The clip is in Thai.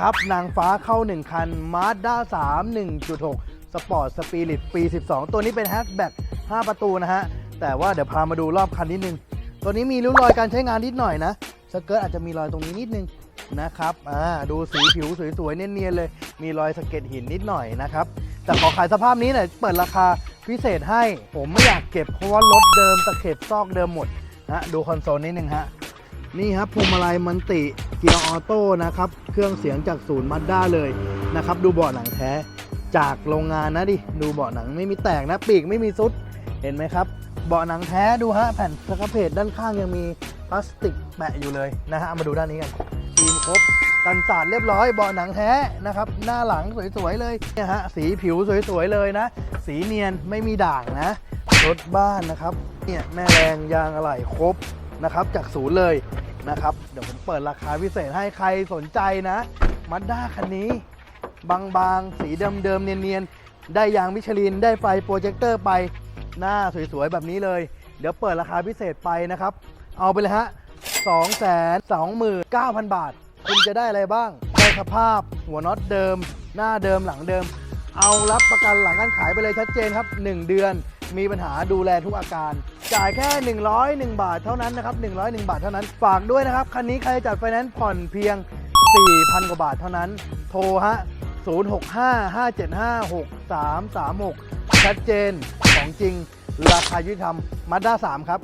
ครับ นางฟ้าเข้า 1 คัน Mazda 3 1.6 Sport Spirit ปี 12 ตัวนี้เป็นแฮชแบ็ก5ประตูนะฮะ แต่ว่าเดี๋ยวพามาดูรอบคันนิดนึง ตัวนี้มีริ้วรอยการใช้งานนิดหน่อยนะสเกิร์ตอาจจะมีรอยตรงนี้นิดนึงนะครับอ่าดูสีผิวสวยๆ เนียนๆเลย มีรอยสะเก็ดหินนิดหน่อยนะครับ แต่ขอขายสภาพนี้หน่อยเปิดราคาพิเศษให้ ผมไม่อยากเก็บเพราะว่ารถเดิมตะเข็บซอกเดิมหมดนะดูคอนโซลนิดนึงฮะ นี่ครับพวงมาลัยมันติเกียร์ออโต้นะครับ เครื่องเสียงจากศูนย์มัดด้าเลยนะครับ ดูเบาะหนังแท้จากโรงงานนะดิ ดูเบาะหนังไม่มีแตกนะ ปีกไม่มีซุด เห็นไหมครับ เบาะหนังแท้ดูฮะ แผ่นสครับเพจด้านข้างยังมีพลาสติกแปะอยู่เลยนะฮะ มาดูด้านนี้กันทีมครบกันสาดเรียบร้อยเบาะหนังแท้นะครับ หน้าหลังสวยๆเลยเนี่ยฮะ สีผิวสวยๆเลยนะ สีเนียนไม่มีด่างนะ รถบ้านนะครับ เนี่ยแม่แรงยางอะไหล่ครบนะครับ จากศูนย์เลย นะครับ เดี๋ยวผมเปิดราคาพิเศษให้ใครสนใจนะมาด้าคันนี้ บางๆ สีเดิมๆ เนียนๆ ได้ยางมิชลิน ได้ไฟโปรเจคเตอร์ไป หน้าสวยๆ แบบนี้เลย เดี๋ยวเปิดราคาพิเศษไปนะครับ เอาไปเลยฮะ 2 2 9 0 0 0 บาท คุณจะได้อะไรบ้าง ได้สภาพหัวน็อตเดิม หน้าเดิมหลังเดิม เอารับประกันหลังการขายไปเลยชัดเจนครับ 1 เดือน มีปัญหาดูแลทุกอาการ จ่ายแค่ 101 บาทเท่านั้นนะครับ 101 บาทเท่านั้น ฝากด้วยนะครับ คันนี้ใครจัดไฟแนนซ์ผ่อนเพียง 4,000 กว่าบาทเท่านั้น โทรฮะ 0655756336 ชัดเจนของจริง ราคายุติธรรมมาด้า3ครับ